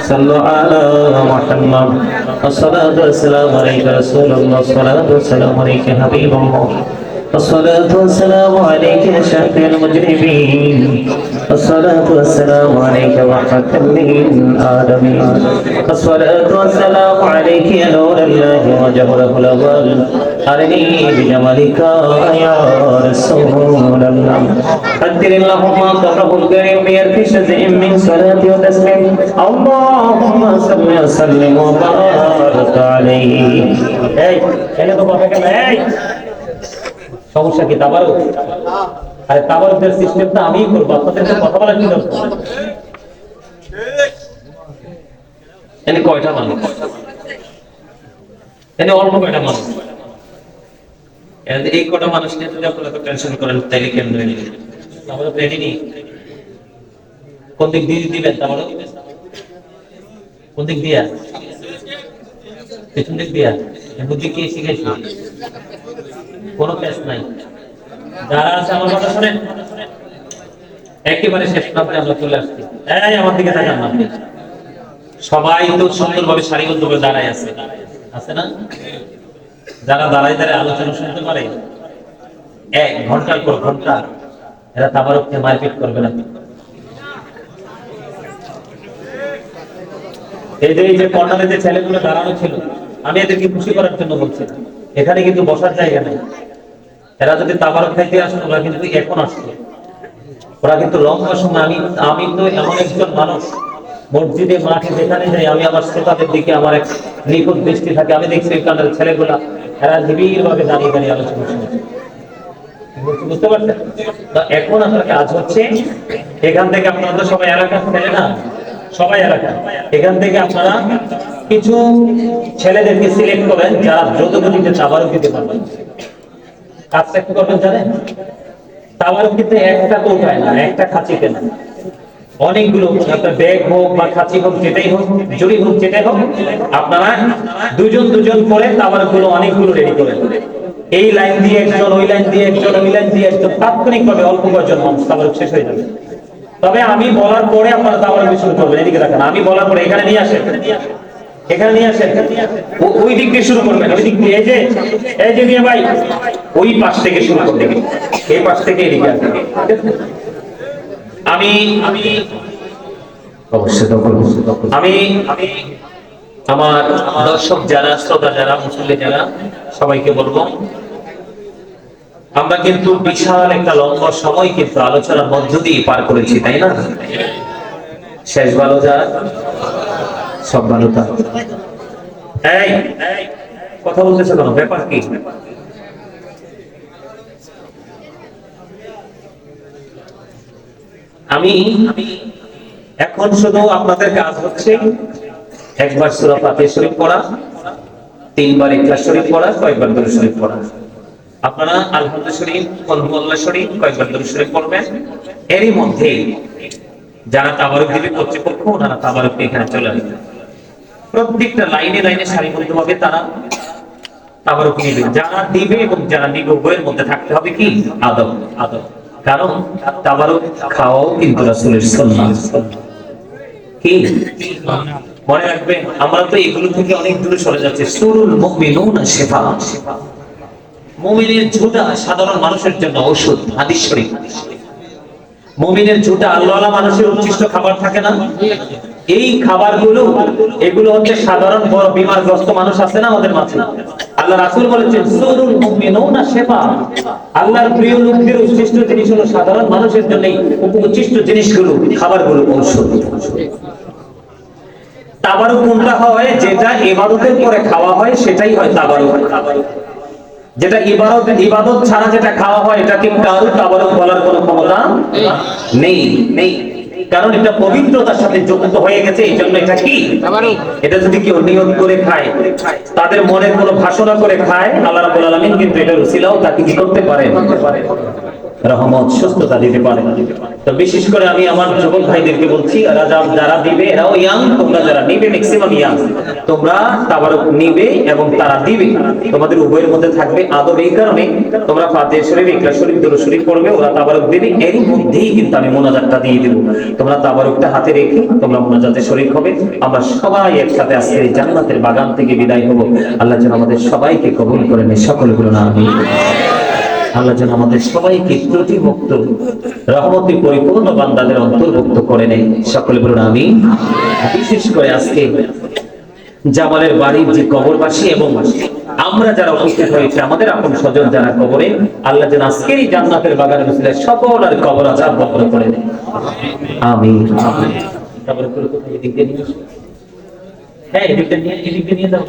صلوا على محمد. الصلاة والسلام عليك رسول الله. الصلاة والسلام عليك حبيب الله. والصلاة والسلام عليك يا شهد المجرمين والصلاة والسلام عليك رحمة للعالمين والصلاة والسلام عليك يا نور الله وجهره الأول أرني بجمالك يا رسول الله قدر اللهم قبره الكريم بيرك شزئ من صلاة وتسليم اللهم صل وسلم وبارك عليه. Hey, hey, hey, hey. সমস্যা কি তাবারও আরে তাবারকদের সিস্টেমটা আমিই করব আপনাদের কথা বলার কি এনে কয়টা মানুষ? এনে অল্প কয়টা মানুষ? এই কটা মানুষ নিয়ে যদি আপনারা তো টেনশন করেন, তাইলে নিয়ে তাহলে রেডি নেই? কোন দিক দিয়ে দিবেন তাহলে কোন দিক দিয়া? পেছন দিক দিয়া? বুদ্ধি কে শিখেছে? কেস নাই। যারা আছে আমার কথা একেবারে শেষ প্রান্তে আমরা চলে আসছি। এই, আমার দিকে তাকান না সবাই তো সুন্দরভাবে সারিবদ্ধভাবে দাঁড়ায় আছে। আছে না? যারা দাঁড়ায় দাঁড়ায় আলোচনা শুনতে পারে, এক ঘণ্টার পর ঘণ্টা এরা মারপিট করবে না। এই যে এই যে যে ছেলেগুলো দাঁড়ানো ছিল, আমি এদেরকে খুশি করার জন্য বলছি। এখানে কিন্তু বসার জায়গা নেই। এরা যদি তাবারক খাইতে আসতো ওরা কিন্তু এখন আসতো ওরা কিন্তু লম্বা সময়, আমি আমি তো এমন একজন মানুষ, মসজিদে, মাঠে যেখানে যাই, আমি আমার শ্রোতাদের দিকে আমার এক নিখুঁত দৃষ্টি থাকে। আমি দেখছি ওইখানের ছেলেগুলা, এরা নিবিড় ভাবে দাঁড়িয়ে দাঁড়িয়ে আলোচনা শুনেছে বুঝতে পারছেন? এখন আসলে কাজ হচ্ছে, এখান থেকে আপনারা সবাই এলাকা ছেলে না? সবাই এলাকা। এখান থেকে আপনারা কিছু ছেলেদেরকে সিলেক্ট করেন, যারা দ্রুত গতিতে চাবারও দিতে পারবেন। কাজটা একটু করবেন, জানেন? তাওয়ারও কিন্তু একটা তো উঠায় না, একটা খাঁচিতে না অনেকগুলো, আপনার ব্যাগ হোক বা খাঁচি হোক, যেটাই হোক, জড়ি হোক, যেটাই হোক, আপনারা দুজন দুজন করে তাওয়ারগুলো অনেকগুলো রেডি করেন। এই লাইন দিয়ে একজন, ওই লাইন দিয়ে একজন, ওই লাইন দিয়ে একজন তাৎক্ষণিক ভাবে অল্প কয়েকজন মানুষ তাওয়ার শেষ হয়ে যাবে। তবে আমি বলার পরে আপনারা তাওয়ার শুরু করবেন, এদিকে দেখেন, আমি বলার পরে এখানে নিয়ে আসেন। এখানে নিয়ে আসেন। ওই দিক দিয়ে শুরু করবেন ওই দিক দিয়ে। এই যে এই যে ভাই ওই পাশ থেকে শুরু করবেন। এই পাশ থেকে এদিকে আসেন আমি আমি অবশ্যই আমি আমি আমার দর্শক যারা শ্রোতা যারা মুসল্লি যারা সবাইকে বলব আমরা কিন্তু বিশাল একটা লম্বা সময় কিন্তু আলোচনার মধ্য দিয়ে পার করেছি তাই না? শেষ ভালো যারা এই, কথা বলতেছে কেন? ব্যাপার কি? আমি এখন শুধু আপনাদের কাজ হচ্ছে একবার সূরা ফাতিহা শরীফ পড়া তিনবার ইখলাস শরীফ পড়া কয়েকবার দরুদ শরীফ পড়া। আপনারা আলহামদুলিল্লাহ শরীফ কলহুল্লাহ শরীফ কয়েকবার দরুদ শরীফ পড়বেন। এরই মধ্যে যারা তাবারক দিবে কর্তৃপক্ষ ওনারা তাবারক এখানে চলে আসবে প্রত্যেকটা লাইনে লাইনে সারিবদ্ধভাবে তারা। তাবারক নিবে যারা দিবে এবং যারা নিবে, উভয়ের মধ্যে থাকতে হবে কি? আদব আদব। কারণ খাওয়াও কিন্তু রাসূলের সুন্নাহ কি? মনে রাখবেন, আমরা তো এগুলো থেকে অনেক দূরে সরে যাচ্ছে। সুরুল মুমিনুনা শিফা। মুমিনের ঝুটা সাধারণ মানুষের জন্য ঔষধ, হাদিস শরীফ। মুমিনের ঝুটা আল্লাহওয়ালা মানুষের উচ্ছিষ্ট খাবার থাকে না? এই খাবারগুলো এগুলো হচ্ছে সাধারণ বড় বিমারগ্রস্ত মানুষ আছে না আমাদের মাঝে? আল্লাহ রাসূল বলেছেন সুরুল মুমিনুনা শিফা। আল্লাহর প্রিয় লোকদের উচ্ছিষ্ট জিনিস হলো সাধারণ মানুষের জন্য উচ্ছিষ্ট জিনিসগুলো খাবারগুলো ঔষধ তাবারুক কোনটা হয়? যেটা ইবাদতের পরে খাওয়া হয় সেটাই হয় তাবারুক। যেটা ইবাদত ইবাদত ছাড়া যেটা খাওয়া হয় এটা কি কারও তাবারুক বলার কোনো ক্ষমতা নেই নেই। কারণ এটা পবিত্রতার সাথে যুক্ত হয়ে গেছে এই জন্য এটা কি? এটা যদি কেউ নিয়ত করে খায় তাদের মনে কোনো ভাষণা করে খায় আল্লাহ রাব্বুল আলামিন কিন্তু এটা রুসিলাও তাকে কি করতে পারে রহমত, সুস্থতা দিতে পারে। তো বিশেষ করে আমি আমার যুবক ভাইদেরকে বলছি যারা দিবে, এরাও ইয়াং তোমরা যারা নিবে ম্যাক্সিমাম ইয়াং তোমরা তাবারক নিবে এবং তারা দিবে। তোমাদের উভয়ের মধ্যে থাকবে আদব এই কারণে, তোমরা ফাতে শরীফ ইকলা শরীফ দুরু শরীফ পড়বে, ওরা তাবারক দিবে, এরই মধ্যেই কিন্তু আমি মোনাজাতটা দিয়ে দিব। তোমরা তাবারকটা হাতে রেখে, তোমরা মোনাজাতে শরীফ হবে। আমরা সবাই একসাথে আজকে জান্নাতের বাগান থেকে বিদায় হব। আল্লাহ যেন আমাদের সবাইকে কবুল করে নেয় সকলগুলো না আমি আল্লাহ যেন আমাদের সবাইকে ত্রুটিমুক্ত রহমতে পরিপূর্ণ বান্দাদের অন্তর্ভুক্ত করে নেয়। সকল বলুন আমি বিশেষ করে আজকে জামালের বাড়ির যে কবরবাসী এবং আমরা যারা উপস্থিত হয়েছে, আমাদের আপন স্বজন যারা কবরে, আল্লাহ যেন আজকের এই জান্নাতের বাগানে বসলে সকল আর কবর আজাব বন্ধ করে দেয়। আমি তারপরে কোথায় দিয়ে নিয়ে? হ্যাঁ এদিকটা নিয়ে এদিক দিয়ে নিয়ে না